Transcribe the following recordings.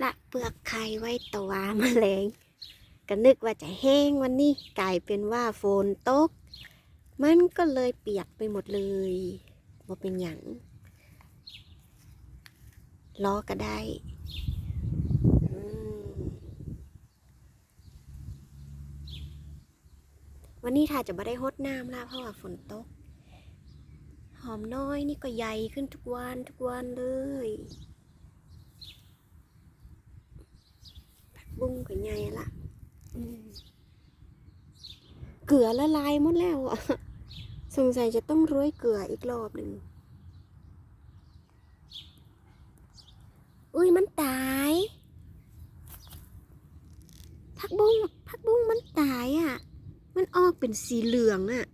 ละเปลือกไข่ไว้ตัวแมลงก็นึกว่าจะแห้งวันนี้กลายเป็นว่าฝนตก มันก็เลยเปียกไปหมดเลยว่าเป็นหยังล้อก็ได้วันนี้ถ้าจะไม่ได้ฮดน้ำละเพราะว่าฝนตก หอมน้อยนี่ก็ใหญ่ขึ้นทุกวันทุกวันเลยผักบุ้งก็ ใหญ่ละเกลือละลายหมดแล้วอะสงสัยจะต้องร้อยเกลืออีกรอบหนึ่งอุ้ยมันตายผักบุ้งผักบุ้งมันตายอะ มันออกเป็นสีเหลืองอะ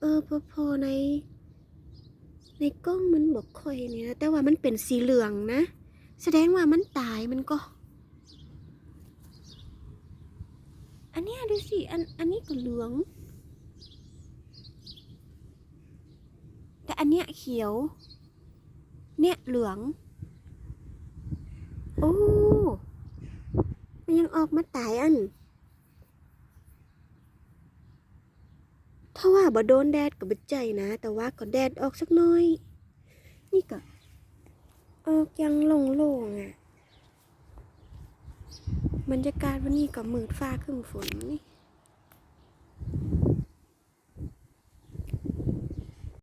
เออพอพอใน ในกล้องมันบอกค่อยเนี่ยแต่ว่ามันเป็นสีเหลืองนะ แสดงว่ามันตายมันก็ อันนี้ดูสิ อัน อันนี้ก็เหลือง แต่อันเนี้ยเขียว เนี่ยเหลือง โอ้ มันยังออกมาตายอัน ถ้าว่าบ่โดนแดดก็บ่ใจนะ แต่ว่าก็แดดออกสักหน้อย นี่ก็ ออกยังโล่งอะ บรรยากาศวันนี้ก็มืดฟ้าครึ้มฝนนี่